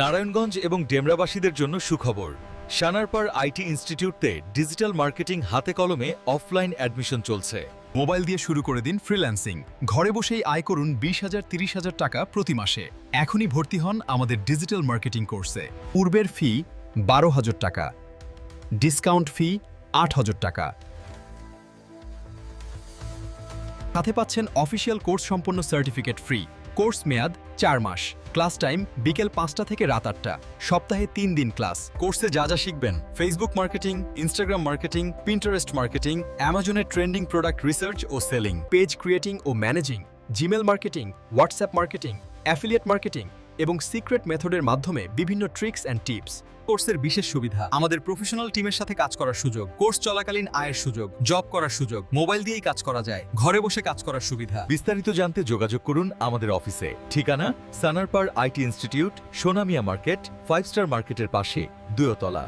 নারায়ণগঞ্জ এবং ডেমরাবাসীদের জন্য সুখবর। সানারপাড় আইটি ইনস্টিটিউটতে ডিজিটাল মার্কেটিং হাতে কলমে অফলাইন অ্যাডমিশন চলছে। মোবাইল দিয়ে শুরু করে দিন ফ্রিল্যান্সিং। ঘরে বসেই আয় করুন বিশ হাজার, তিরিশ হাজার টাকা প্রতি মাসে। এখনই ভর্তি হন আমাদের ডিজিটাল মার্কেটিং কোর্সে। পূর্বের ফি বারো হাজার টাকা, ডিসকাউন্ট ফি আট হাজার টাকা। সাথে পাচ্ছেন অফিসিয়াল কোর্স সম্পন্ন সার্টিফিকেট ফ্রি। কোর্স মেয়াদ চার মাস। ক্লাস টাইম বিকেল পাঁচটা থেকে রাত আটটা। সপ্তাহে তিন দিন ক্লাস। কোর্সে যা যা শিখবেন Facebook marketing Instagram marketing Pinterest marketing অ্যামাজনের ট্রেন্ডিং প্রোডাক্ট রিসার্চ ও সেলিং পেজ ক্রিয়েটিং ও managing Gmail marketing WhatsApp marketing affiliate marketing এবং সিক্রেট মেথডের মাধ্যমে বিভিন্ন ট্রিক্স অ্যান্ড টিপস, কোর্সের বিশেষ সুবিধা, আমাদের প্রফেশনাল টিমের সাথে কাজ করার সুযোগ, কোর্স চলাকালীন আয়ের সুযোগ, জব করার সুযোগ, মোবাইল দিয়েই কাজ করা যায়, ঘরে বসে কাজ করার সুবিধা। বিস্তারিত জানতে যোগাযোগ করুন আমাদের অফিসে। ঠিকানা Sanarpar IT institute, Sonamia market, five star মার্কেটের পাশে, দুয়তলা।